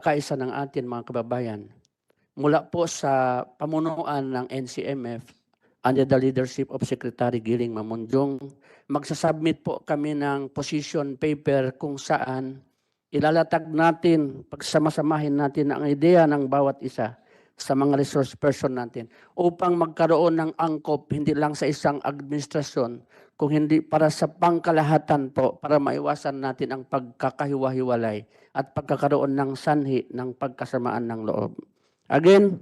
pagkakaisa ng atin mga kababayan. Mula po sa pamunuan ng NCMF under the leadership of Secretary Giling Mamunjong, magsasubmit po kami ng position paper kung saan ilalatag natin, pagsamasamahin natin ang ideya ng bawat isa sa mga resource person natin upang magkaroon ng angkop hindi lang sa isang administrasyon kung hindi para sa pangkalahatan po para maiwasan natin ang pagkakahiwa-hiwalay at pagkakaroon ng sanhi ng pagkasamaan ng loob. Again,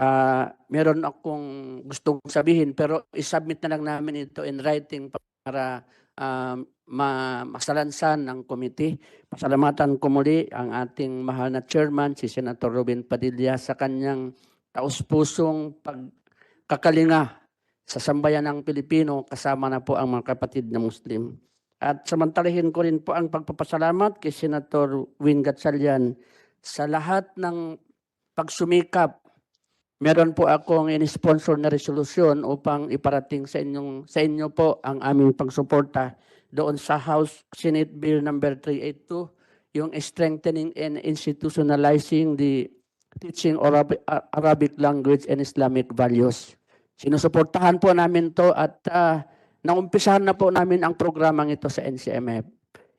ah meron akong gustong sabihin pero isubmit na lang namin ito in writing para ah, ma masalansan ng committee. Pasalamatan ko muli ang ating mahal na chairman, si Senator Robin Padilla, sa kanyang taus-pusong pagkakalinga sa sambayan ng Pilipino, kasama na po ang mga kapatid na Muslim. At samantalahin ko rin po ang pagpapasalamat kay Senator Win Gatchalian sa lahat ng pagsumikap. Meron po akong in-sponsor na resolusyon upang iparating sa inyong sa inyo po ang aming pagsuporta doon sa House Senate Bill number 382 yung strengthening and institutionalizing the teaching Arabic, Arabic language and Islamic values. Sinusuportahan po namin to at uh, naumpisahan na po namin ang programang ito sa NCMF.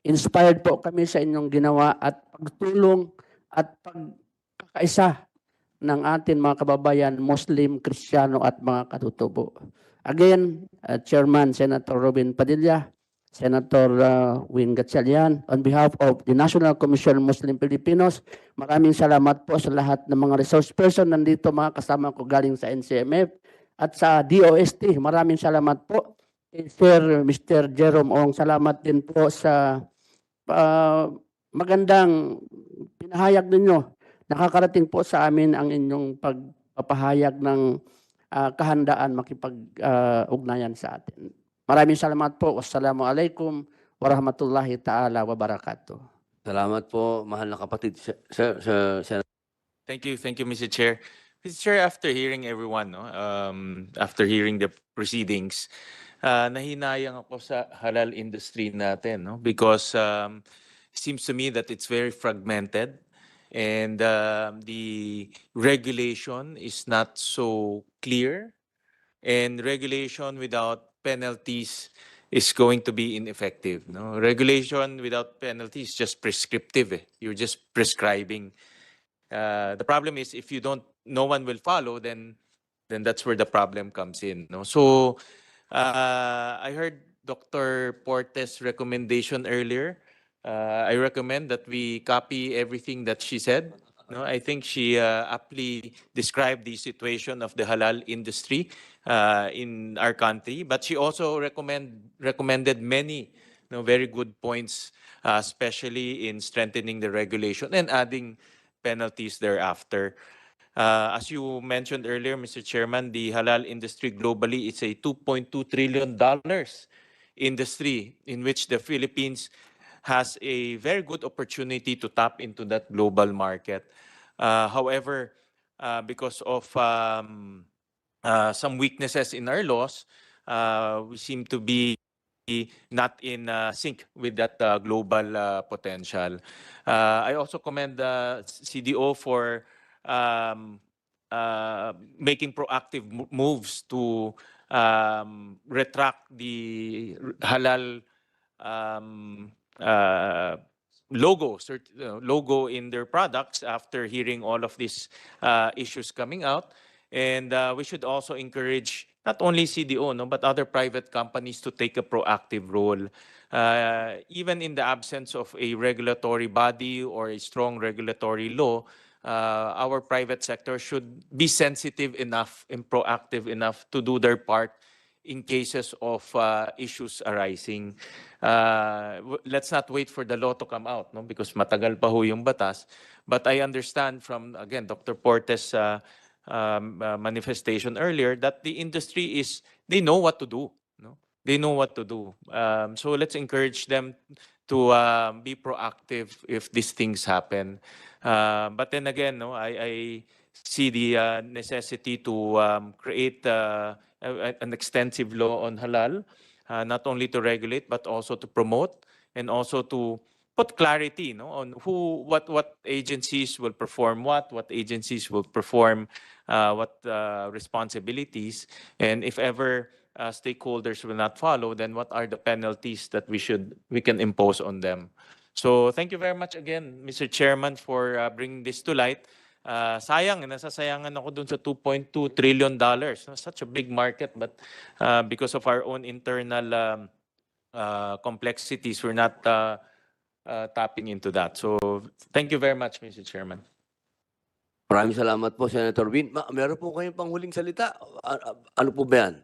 Inspired po kami sa inyong ginawa at pagtulong at pagkakaisa ng atin mga kababayan, Muslim, Kristiyano at mga katutubo. Again, uh, Chairman Senator Robin Padilla, Senator uh, Win Gatchalian, on behalf of the National Commission Muslim Filipinos, maraming salamat po sa lahat ng mga resource person nandito mga kasama ko galing sa NCMF at sa DOST. Maraming salamat po. Sir Mr. Jerome Ong, salamat din po sa uh, magandang pinahayag ninyo. Nakakarating po sa amin ang inyong pagpapahayag ng ah, kahandaan makipag-ugnayan sa atin. Maraming salamat po. Wassalamualaikum warahmatullahi ta'ala wabarakatuh. Salamat po, mahal na kapatid. Sir, sir, sir, Thank you, thank you, Mr. Chair. Mr. Chair, after hearing everyone, no, um, after hearing the proceedings, uh, nahinayang ako sa halal industry natin, no, because um, seems to me that it's very fragmented and um, the regulation is not so clear and regulation without penalties is going to be ineffective. No? Regulation without penalties is just prescriptive. eh. You're just prescribing. Uh, the problem is if you don't, no one will follow, then then that's where the problem comes in. No? So uh, I heard Dr. Portes' recommendation earlier. Uh, I recommend that we copy everything that she said. No, I think she uh, aptly described the situation of the halal industry uh, in our country, but she also recommend recommended many you know, very good points, uh, especially in strengthening the regulation and adding penalties thereafter. Uh, as you mentioned earlier, Mr. Chairman, the halal industry globally is a 2.2 trillion dollars industry in which the Philippines has a very good opportunity to tap into that global market. Uh, however, uh, because of um, uh, some weaknesses in our laws, uh, we seem to be not in uh, sync with that uh, global uh, potential. Uh, I also commend the CDO for um, uh, making proactive moves to um, retract the halal um, uh, logo, logo in their products after hearing all of these uh, issues coming out. And uh, we should also encourage not only CDO, no, but other private companies to take a proactive role. Uh, even in the absence of a regulatory body or a strong regulatory law, uh, our private sector should be sensitive enough and proactive enough to do their part in cases of uh, issues arising. Uh, let's not wait for the law to come out, no? because matagal pa ho yung batas. But I understand from, again, Dr. Portes' uh, um, uh, manifestation earlier that the industry is, they know what to do. They know what to do. Um, so let's encourage them to um, be proactive if these things happen. Uh, but then again, no, I, I see the uh, necessity to um, create uh, a- an extensive law on halal, uh, not only to regulate but also to promote and also to put clarity no on who what what agencies will perform what what agencies will perform uh, what uh, responsibilities and if ever uh, stakeholders will not follow then what are the penalties that we should we can impose on them so thank you very much again Mr. Chairman for uh, bringing this to light uh, sayang nasasayangan ako dun sa 2.2 trillion dollars such a big market but uh, because of our own internal um, uh, complexities we're not uh, uh, tapping into that. So thank you very much, Mr. Chairman. Maraming salamat po, Senator Win. Ma, meron po kayong panghuling salita. Ano po ba yan?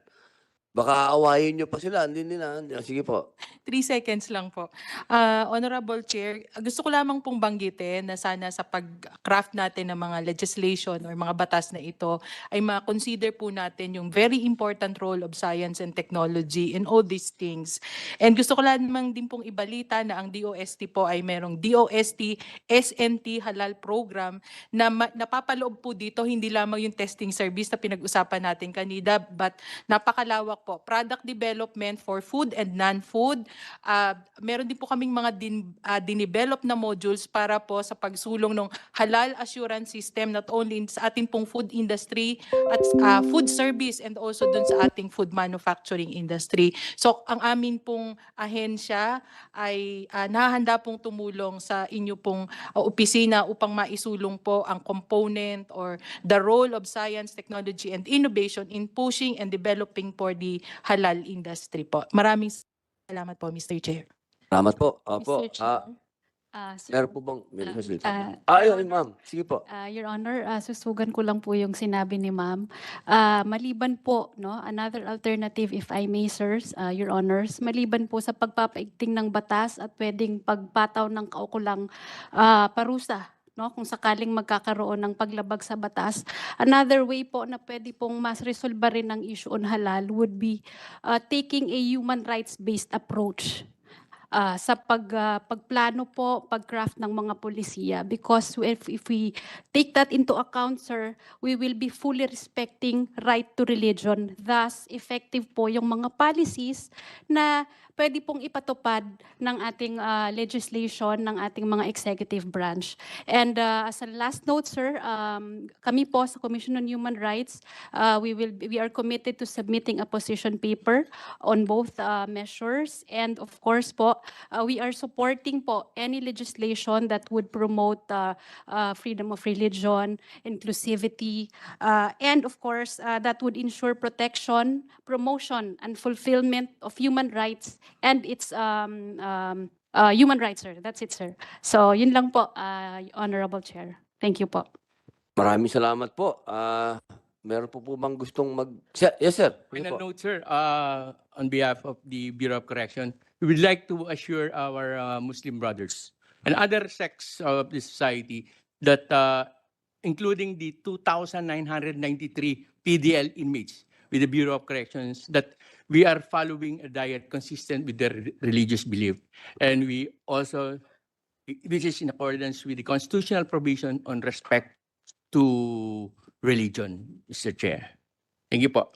Baka aawayin nyo pa sila. Hindi nila. Sige po. Three seconds lang po. Ah, Honorable Chair, gusto ko lamang pong banggitin na sana sa pag-craft natin ng mga legislation or mga batas na ito ay ma-consider po natin yung very important role of science and technology in all these things. And gusto ko lamang din pong ibalita na ang DOST po ay merong DOST SNT Halal Program na ma- napapaloob po dito hindi lamang yung testing service na pinag-usapan natin kanina but napakalawak po. Product development for food and non-food. Ah, meron din po kaming mga din, ah, dinevelop na modules para po sa pagsulong ng halal assurance system not only in- sa ating pong food industry at ah, food service and also dun sa ating food manufacturing industry. So ang amin pong ahensya ay ah, nahahanda pong tumulong sa inyo pong ah, opisina upang maisulong po ang component or the role of science, technology, and innovation in pushing and developing for the halal industry po. Maraming salamat po, Mr. Chair. Salamat po. Opo. Mr. Ah, Chair. Ah, su- meron po bang? Meron ah, po salita. ah, Ah, ayun, ma'am. Sige po. ah, Your Honor, ah, susugan ko lang po yung sinabi ni Ma'am. Ah, maliban po, no, another alternative if I may, sirs, ah, Your Honors, maliban po sa pagpapaigting ng batas at pwedeng pagpataw ng kaukulang ah, parusa no? Kung sakaling magkakaroon ng paglabag sa batas. Another way po na pwede pong mas resolba rin ng issue on halal would be ah, taking a human rights based approach ah, sa pag ah, pagplano po, pagcraft ng mga polisiya. Because if if we take that into account sir, we will be fully respecting right to religion. Thus effective po yung mga policies na pwede pong ipatupad ng ating ah, legislation ng ating mga executive branch. And ah, as a last note sir, um, kami po sa Commission on Human Rights, ah, we will we are committed to submitting a position paper on both uh, measures. And of course po, uh, we are supporting po any legislation that would promote uh, uh, freedom of religion, inclusivity, uh, and of course, uh, that would ensure protection, promotion, and fulfillment of human rights and its um, um, uh, human rights, sir. That's it, sir. So yun lang po, uh, Honorable Chair. Thank you po. Maraming salamat po. Ah, meron po po bang gustong mag... Sir, yes, sir. Final po. note, sir, uh, on behalf of the Bureau of Correction, we would like to assure our uh, Muslim brothers and other sects of the society that, uh, including the 2,993 PDL inmates with the Bureau of Corrections, that we are following a diet consistent with their re- religious belief. And we also, this is in accordance with the constitutional provision on respect to religion, Mr. Chair. Thank you po.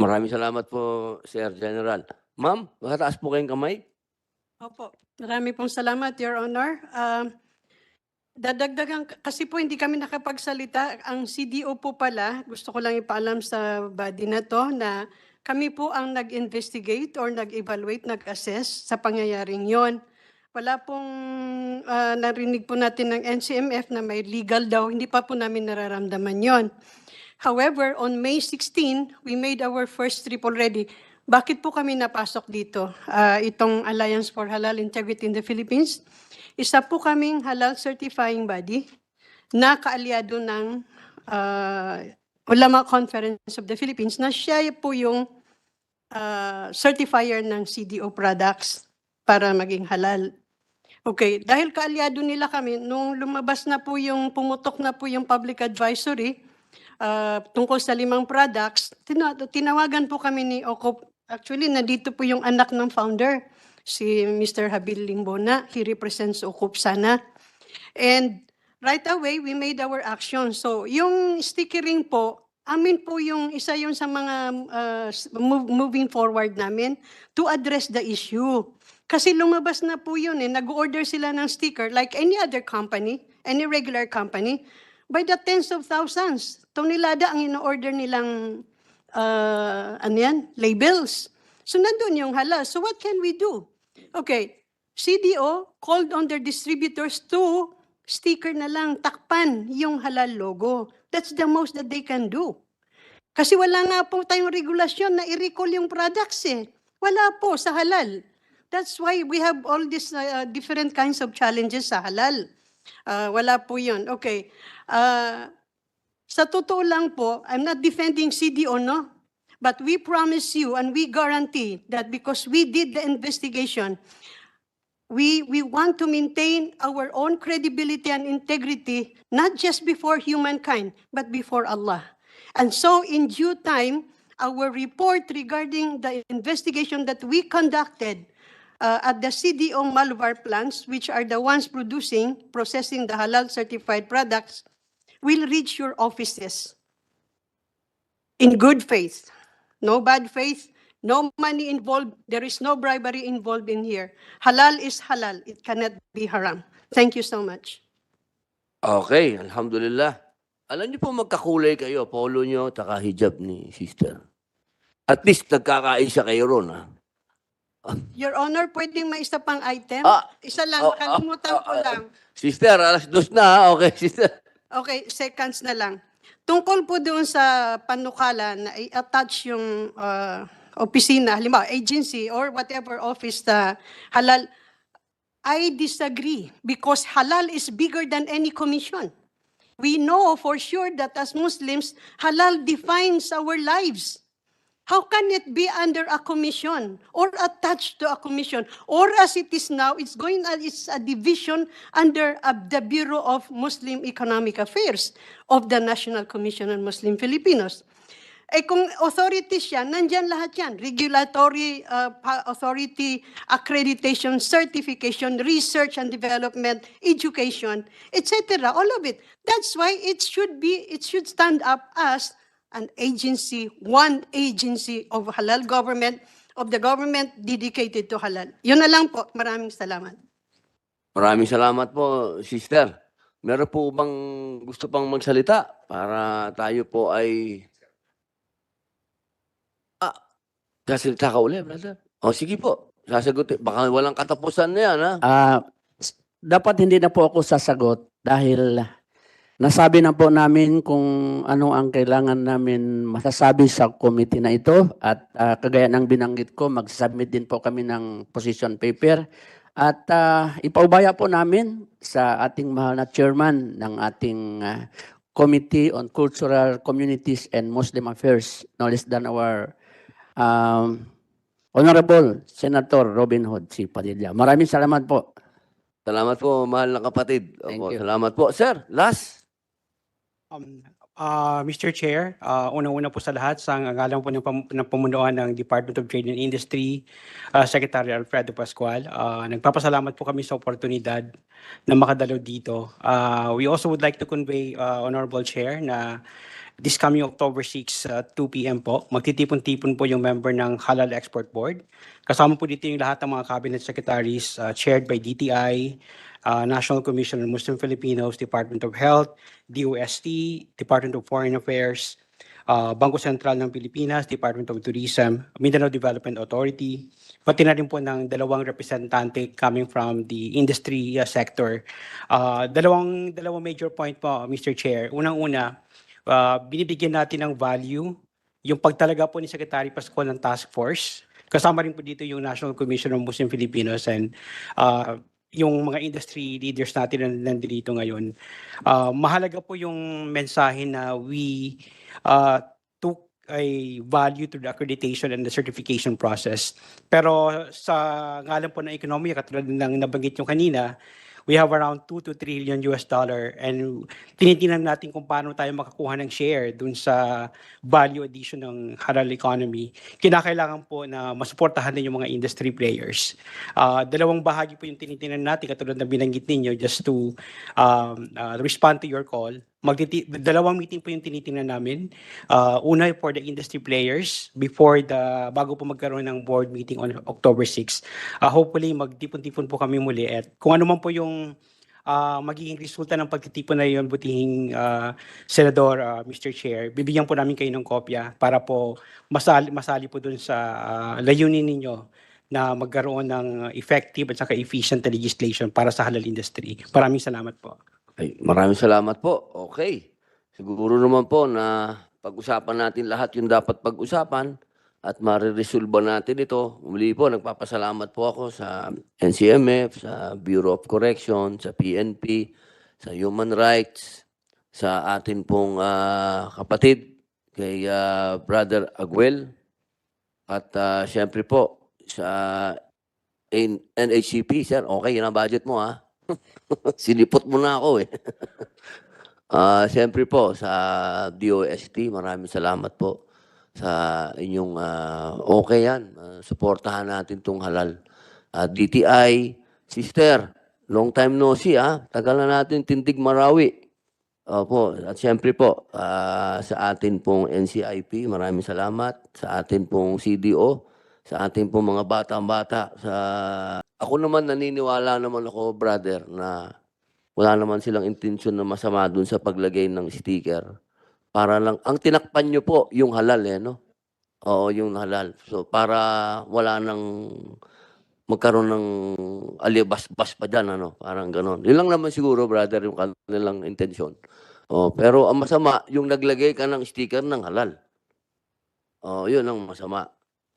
Maraming salamat po, Sir General. Ma'am, makataas po kayong kamay. Opo, marami pong salamat, Your Honor. Um, dadagdagan, kasi po hindi kami nakapagsalita. Ang CDO po pala, gusto ko lang ipaalam sa body na to na kami po ang nag-investigate or nag-evaluate, nag-assess sa pangyayaring yon. Wala pong ah, narinig po natin ng NCMF na may legal daw, hindi pa po namin nararamdaman yon. However, on May 16, we made our first trip already. Bakit po kami napasok dito? Ah, itong Alliance for Halal Integrity in the Philippines. Isa po kaming halal certifying body na kaalyado ng ah, Ulama Conference of the Philippines na siya po yung ah, certifier ng CDO products para maging halal. Okay, dahil kaalyado nila kami, nung lumabas na po yung, pumutok na po yung public advisory, ah, tungkol sa limang products, tina- tinawagan po kami ni Okop. Actually, nandito po yung anak ng founder, si Mr. Habil Limbona. He represents Okop sana. And right away, we made our action. So, yung stickering po, amin po yung isa yung sa mga uh, move- moving forward namin to address the issue. Kasi lumabas na po yun eh, nag-order sila ng sticker like any other company, any regular company, by the tens of thousands. Tonelada ang ino-order nilang uh, ano yan, labels. So nandun yung halal. So what can we do? Okay, CDO called on their distributors to sticker na lang, takpan yung halal logo. That's the most that they can do. Kasi wala nga po tayong regulasyon na i-recall yung products eh. Wala po sa halal. That's why we have all these uh, different kinds of challenges sa halal. Uh, wala po yun. Okay. Uh, sa totoo lang po, I'm not defending CDO, no? But we promise you and we guarantee that because we did the investigation, we, we want to maintain our own credibility and integrity, not just before humankind, but before Allah. And so in due time, our report regarding the investigation that we conducted uh, at the CDO Malvar plants, which are the ones producing, processing the halal certified products, will reach your offices in good faith. No bad faith, no money involved. There is no bribery involved in here. Halal is halal. It cannot be haram. Thank you so much. Okay, alhamdulillah. Alam niyo po magkakulay kayo, polo niyo, taka hijab ni sister. At least nagkakaisa kayo ron, ha? Your Honor, pwedeng may isa pang item? Ah, Isa lang, ah, ah, nakalimutan ko ah, lang. Sister, alas dos na, ha? Okay, sister. Okay, seconds na lang. Tungkol po doon sa panukala na i-attach yung uh, opisina, halimbawa agency or whatever office na halal, I disagree because halal is bigger than any commission. We know for sure that as Muslims, halal defines our lives. How can it be under a commission or attached to a commission? Or as it is now, it's going, uh, it's a division under uh, the Bureau of Muslim Economic Affairs of the National Commission on Muslim Filipinos. Eh kung authority siya, nandyan lahat yan. Regulatory uh, authority, accreditation, certification, research and development, education, etc. All of it. That's why it should be, it should stand up as an agency, one agency of halal government, of the government dedicated to halal. Yun na lang po. Maraming salamat. Maraming salamat po, sister. Meron po bang gusto pang magsalita para tayo po ay... Ah, sasalita ka ulit, brother. O, sige po. Sasagutin. Baka walang katapusan na yan, ha? Ah, dapat hindi na po ako sasagot dahil nasabi na po namin kung ano ang kailangan namin masasabi sa committee na ito at ah, kagaya ng binanggit ko, mag-submit din po kami ng position paper at ah, ipaubaya po namin sa ating mahal na chairman ng ating ah, Committee on Cultural Communities and Muslim Affairs, no less than our um, Honorable Senator Robin Hood C. Padilla. Maraming salamat po. Salamat po, mahal na kapatid. Thank Opo, you. Salamat po. Sir, last. Um, uh, Mr. Chair, uh, unang-una po sa lahat, sa ngalan po ng, pam- ng pamunuan ng Department of Trade and Industry, uh, Secretary Alfredo Pascual, uh, nagpapasalamat po kami sa oportunidad na makadalaw dito. Uh, we also would like to convey, uh, Honorable Chair, na this coming October 6, uh, 2 p.m. po, magtitipon-tipon po yung member ng Halal Export Board. Kasama po dito yung lahat ng mga cabinet secretaries uh, chaired by DTI, uh, National Commission on Muslim Filipinos, Department of Health, DOST, Department of Foreign Affairs, uh, Bangko Sentral ng Pilipinas, Department of Tourism, Mindanao Development Authority, pati na rin po ng dalawang representante coming from the industry uh, sector. Uh, dalawang, dalawang major point po, Mr. Chair. Unang-una, uh, binibigyan natin ng value yung pagtalaga po ni Secretary Pascual ng task force. Kasama rin po dito yung National Commission on Muslim Filipinos and uh, yung mga industry leaders natin na nandito ngayon. Uh, mahalaga po yung mensahe na we uh, took a value to the accreditation and the certification process. Pero sa ngalan po ng ekonomiya, katulad ng nabanggit yung kanina, we have around 2 to 3 trillion US dollar and tinitingnan natin kung paano tayo makakuha ng share dun sa value addition ng halal economy. Kinakailangan po na masuportahan din yung mga industry players. Uh, dalawang bahagi po yung tinitingnan natin katulad na binanggit ninyo just to um, uh, respond to your call. Magtiti dalawang meeting po yung tinitingnan namin. Uh, una for the industry players before the bago po magkaroon ng board meeting on October 6. Uh, hopefully magtipon-tipon po kami muli at kung ano man po yung uh, magiging resulta ng pagtitipon na yun, butihing uh, Senador uh, Mr. Chair, bibigyan po namin kayo ng kopya para po masali, masali po dun sa uh, layunin ninyo na magkaroon ng effective at saka efficient legislation para sa halal industry. Maraming salamat po. Ay, maraming salamat po. Okay. Siguro naman po na pag-usapan natin lahat yung dapat pag-usapan at mariresolba natin ito. Muli po, nagpapasalamat po ako sa NCMF, sa Bureau of Correction, sa PNP, sa Human Rights, sa atin pong ah, kapatid, kay ah, Brother Aguel, at ah, siyempre po sa NHCP, sir, okay ang budget mo ha. Sinipot mo na ako eh. Ah, siyempre po sa DOST, maraming salamat po sa inyong ah, okay yan. Ah, suportahan natin tong halal. Ah, DTI, sister, long time no see ah. Tagal na natin tindig marawi. Opo, at siyempre po ah, sa atin pong NCIP, maraming salamat. Sa atin pong CDO, sa ating pong mga batang-bata. Sa... Ako naman naniniwala naman ako, brother, na wala naman silang intensyon na masama dun sa paglagay ng sticker. Para lang, ang tinakpan nyo po, yung halal eh, no? Oo, yung halal. So, para wala nang magkaroon ng alibas-bas pa dyan, ano? Parang ganon. Yun lang naman siguro, brother, yung kanilang intensyon. Oh, pero ang masama, yung naglagay ka ng sticker ng halal. Oh, yun ang masama.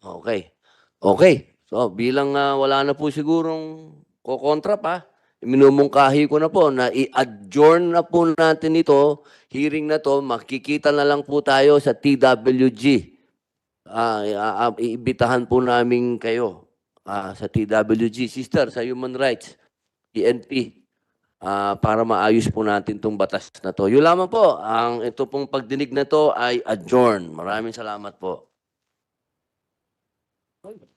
Okay. Okay. So, bilang ah, wala na po sigurong kokontra pa, minumungkahi ko na po na i-adjourn na po natin ito, hearing na to, makikita na lang po tayo sa TWG. Ah, i- ah, iibitahan po namin kayo ah, sa TWG. Sister, sa Human Rights, PNP, ah, para maayos po natin itong batas na to. Yun lamang po, ang ito pong pagdinig na to ay adjourn. Maraming salamat po. Please.